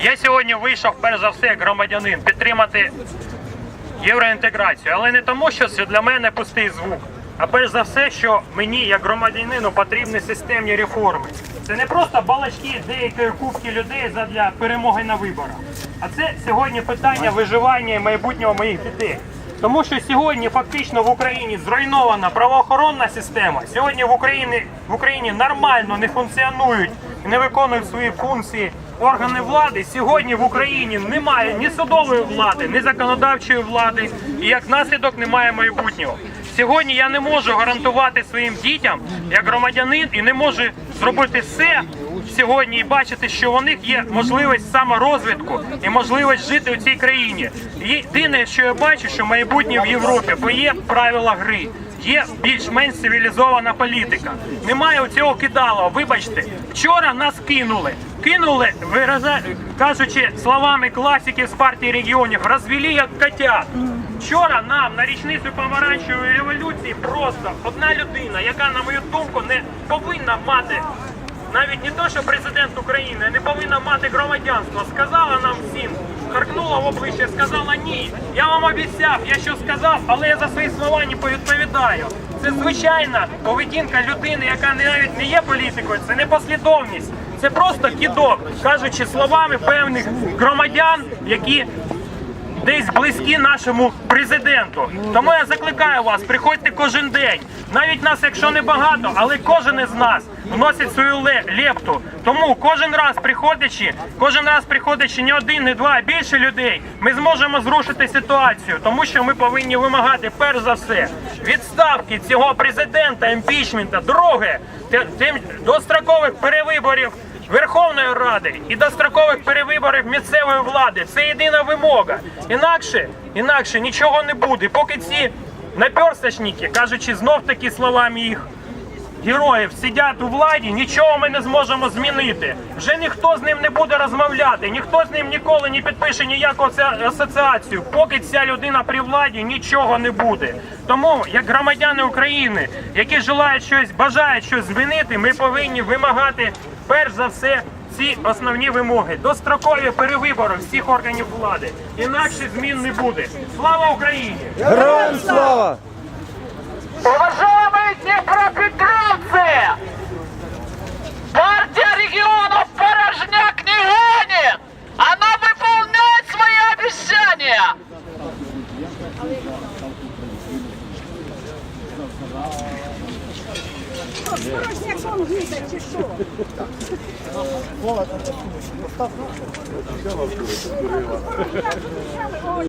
Я сьогодні вийшов перш за все як громадянин підтримати євроінтеграцію, але не тому, що це для мене пустий звук, а перш за все, що мені, як громадянину, потрібні системні реформи. Це не просто балачки деякої кубки людей задля перемоги на виборах, а це сьогодні питання виживання і майбутнього моїх дітей. Тому що сьогодні фактично в Україні зруйнована правоохоронна система. Сьогодні в Україні в Україні нормально не функціонують не виконують свої функції органи влади. Сьогодні в Україні немає ні судової влади, ні законодавчої влади, і як наслідок немає майбутнього. Сьогодні я не можу гарантувати своїм дітям як громадянин і не можу зробити все сьогодні і бачити, що у них є можливість саморозвитку і можливість жити у цій країні. Єдине, що я бачу, що майбутнє в Європі, бо є правила гри. Є більш-менш цивілізована політика. Немає у цього кидала. Вибачте, вчора нас кинули. Кинули, вираза... кажучи словами класиків з партії регіонів, розвели як котят. Вчора нам на річницю помаранчевої революції просто одна людина, яка, на мою думку, не повинна мати навіть не то, що президент України не повинна мати громадянство, сказала нам всім, харкнула в обличчя, сказала ні. Я вам обіцяв, я що сказав, але я за свої слова не відповідаю. Це звичайна поведінка людини, яка навіть не є політикою, це не послідовність. Це просто кідок, кажучи словами певних громадян, які десь близькі нашому президенту. Тому я закликаю вас, приходьте кожен день. Навіть нас, якщо не багато, але кожен із нас вносить свою лепту. Тому кожен раз приходячи, кожен раз приходячи не один, не два, а більше людей, ми зможемо зрушити ситуацію, тому що ми повинні вимагати перш за все відставки цього президента, імпічмента. Друге, тим дострокових перевиборів. Верховної Ради і дострокових перевиборів місцевої влади це єдина вимога. Інакше, інакше нічого не буде. Поки ці наперсточники, кажучи знов таки словами їх героїв, сидять у владі, нічого ми не зможемо змінити. Вже ніхто з ним не буде розмовляти, ніхто з ним ніколи не підпише ніяку асоціацію. Поки ця людина при владі нічого не буде. Тому, як громадяни України, які желають щось, бажають щось змінити, ми повинні вимагати перш за все. Ці основні вимоги дострокові перевибори всіх органів влади. Інакше змін не буде. Слава Україні! Порожняк вам гида, чи що?